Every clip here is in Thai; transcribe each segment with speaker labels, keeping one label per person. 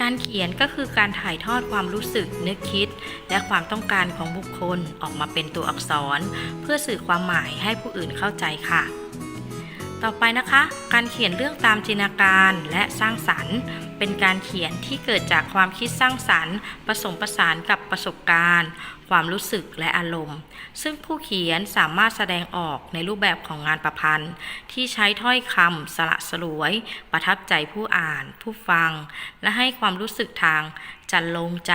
Speaker 1: การเขียนก็คือการถ่ายทอดความรู้สึก นึกคิด และความต้องการของบุคคลออกมาเป็นตัวอักษร เพื่อสื่อความหมายให้ผู้อื่นเข้าใจค่ะ ต่อไปนะคะ การเขียนเรื่องตามจินตนาการและสร้างสรรค์ เป็นการเขียนที่เกิดจากความคิดสร้างสรรค์ ผสมผสานกับประสบการณ์ ความรู้สึกและอารมณ์ ซึ่งผู้เขียนสามารถแสดงออกในรูปแบบของงานประพันธ์ ที่ใช้ถ้อยคำสละสลวย ประทับใจผู้อ่าน ผู้ฟัง และให้ความรู้สึกทางจันลงใจ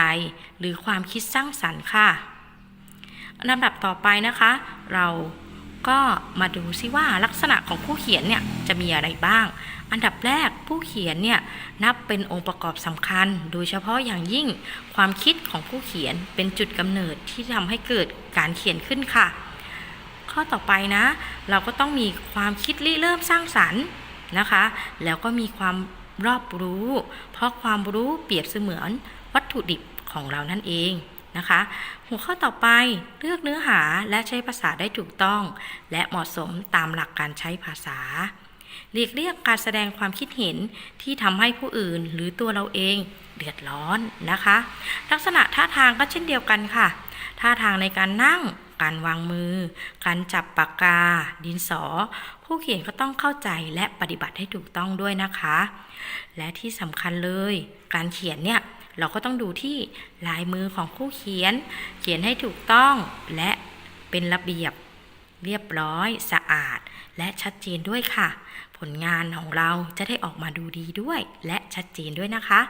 Speaker 1: หรือความคิดสร้างสรรค์ค่ะลำดับต่อไปนะคะ เรา ก็มาดูซิว่าลักษณะของผู้เขียนเนี่ยจะมีอะไรบ้าง อันดับแรกผู้เขียนเนี่ยนับเป็นองค์ประกอบสำคัญ โดยเฉพาะอย่างยิ่งความคิดของผู้เขียนเป็นจุดกำเนิดที่ทำให้เกิดการเขียนขึ้นค่ะ ข้อต่อไปนะ เราก็ต้องมีความคิดริเริ่มสร้างสรรค์นะคะ แล้วก็มีความรอบรู้ เพราะความรู้เปรียบเสมือนวัตถุดิบของเรานั่นเอง นะคะ หัวข้อต่อไปเลือกเนื้อหาและใช้ภาษาได้ถูกต้อง และเหมาะสมตามหลักการใช้ภาษาหลีกเลี่ยงการแสดงความคิดเห็นที่ทำให้ผู้อื่นหรือตัวเราเองเดือดร้อนนะคะ ลักษณะท่าทางก็เช่นเดียวกันค่ะ ท่าทางในการนั่ง การวางมือ การจับปากกา ดินสอ ผู้เขียนก็ต้องเข้าใจและปฏิบัติให้ถูกต้องด้วยนะคะ และที่สำคัญเลย การเขียนเนี่ย เราก็ต้องดูที่ลายมือของผู้เขียน เขียนให้ถูกต้องและเป็นระเบียบเรียบร้อยสะอาด และชัดเจนด้วยค่ะ ผลงานของเราจะได้ออกมาดูดีด้วย และชัดเจนด้วยนะคะ